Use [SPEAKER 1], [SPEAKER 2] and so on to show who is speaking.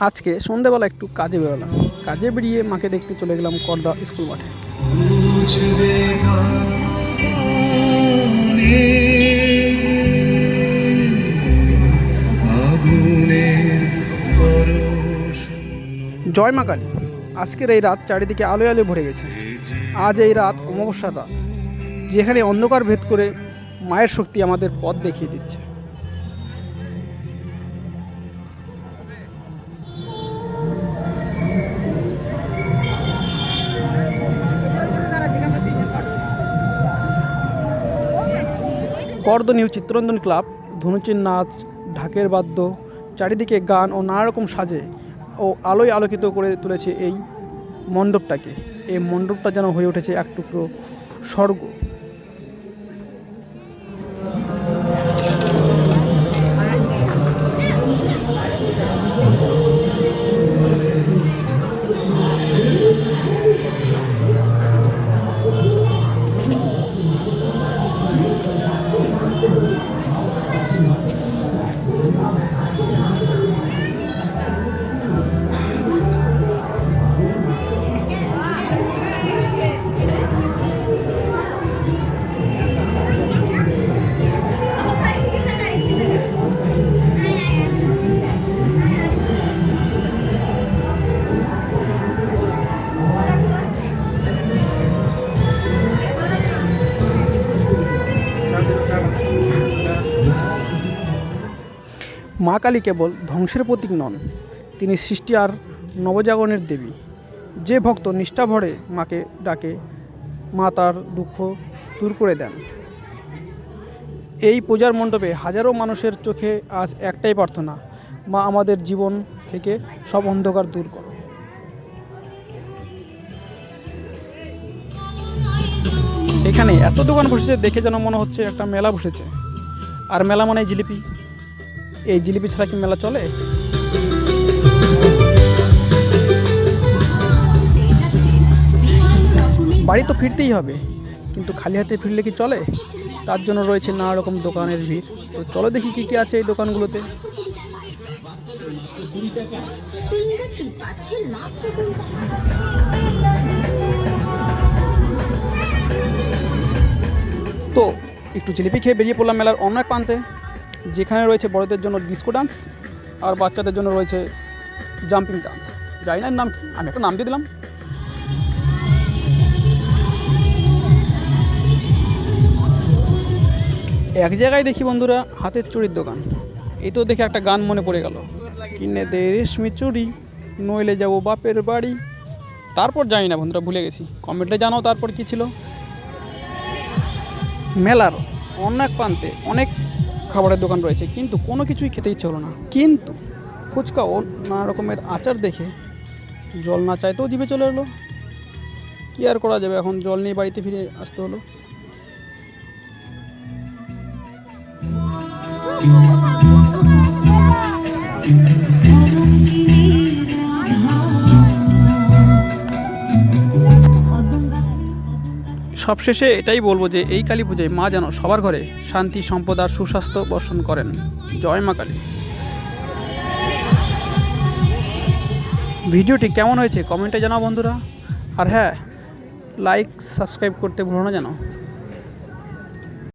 [SPEAKER 1] আজকে সন্ধেবেলা একটু কাজে বেরোলাম। কাজে বেরিয়ে মাকে দেখতে চলে গেলাম করদা স্কুল মাঠে। জয় মা কালী, আজকের এই রাত চারিদিকে আলোয় আলোয় ভরে গেছে। আজ এই রাত অমাবস্যার রাত। যেখানে অন্ধকার ভেদ করে মায়ের শক্তি আমাদের পথ দেখিয়ে দিচ্ছে। করদ নিউ চিত্তরঞ্জন ক্লাব ধনুচির নাচ, ঢাকের বাদ্য, চারিদিকে গান ও নানা রকম সাজে ও আলোয় আলোকিত করে তুলেছে এই মণ্ডপটাকে। এই মণ্ডপটা যেন হয়ে উঠেছে এক টুকরো স্বর্গ। মা কালী কেবল ধ্বংসের প্রতীক নন, তিনি সৃষ্টি আর নবজাগরণের দেবী। যে ভক্ত নিষ্ঠা ভরে মাকে ডাকে, মা তার দুঃখ দূর করে দেন। এই পূজার মণ্ডপে হাজারো মানুষের চোখে আজ একটাই প্রার্থনা, মা আমাদের জীবন থেকে সব অন্ধকার দূর করো। এখানে এত দোকান বসেছে দেখে যেন মনে হচ্ছে একটা মেলা বসেছে। আর মেলা মানে জিলিপি। এই জিলিপি ছাড়া কি মেলা চলে? বাড়ি তো ফিরতেই হবে, কিন্তু খালি হাতে ফিরলে কি চলে? তার জন্য রয়েছে নানা রকম দোকানের ভিড়। তো চলো দেখি কী কী আছে এই দোকানগুলোতে। তো একটু জিলিপি খেয়ে বেরিয়ে পড়লাম মেলার অন্য এক প্রান্তে। যেখানে রয়েছে বড়দের জন্য ডিস্কো ডান্স আর বাচ্চাদের জন্য রয়েছে জাম্পিং ডান্স। জানি না নাম কি? আমি একটা নাম দিয়ে দিলাম। এক জায়গায় দেখি বন্ধুরা, হাতের চুড়ির দোকান। এই তো দেখে একটা গান মনে পড়ে গেল। কিনে দে রেশমি চুড়ি, নইলে যাব বাপের বাড়ি। তারপর জানি না বন্ধুরা, ভুলে গেছি। কমেন্টে জানাও তারপর কি ছিল। মেলার অনেক প্রান্তে অনেক খাবারের দোকান রয়েছে, কিন্তু কোনো কিছুই খেতে ইচ্ছে হলো না। কিন্তু ফুচকা ও নানা রকমের আচার দেখে জল না চাইতেও জিভে চলে এলো। কী আর করা যাবে, এখন জল নিয়ে বাড়িতে ফিরে আসতে হলো। সবশেষে এটাই বলব যে এই কালী পুজোয় মা যেন সবার ঘরে শান্তি, সম্পদ আর সুস্বাস্থ্য বর্ষণ করেন। জয় মা কালী। ভিডিওটি কেমন হয়েছে কমেন্টে জানাও বন্ধুরা। আর হ্যাঁ লাইক সাবস্ক্রাইব করতে ভুলো না জানো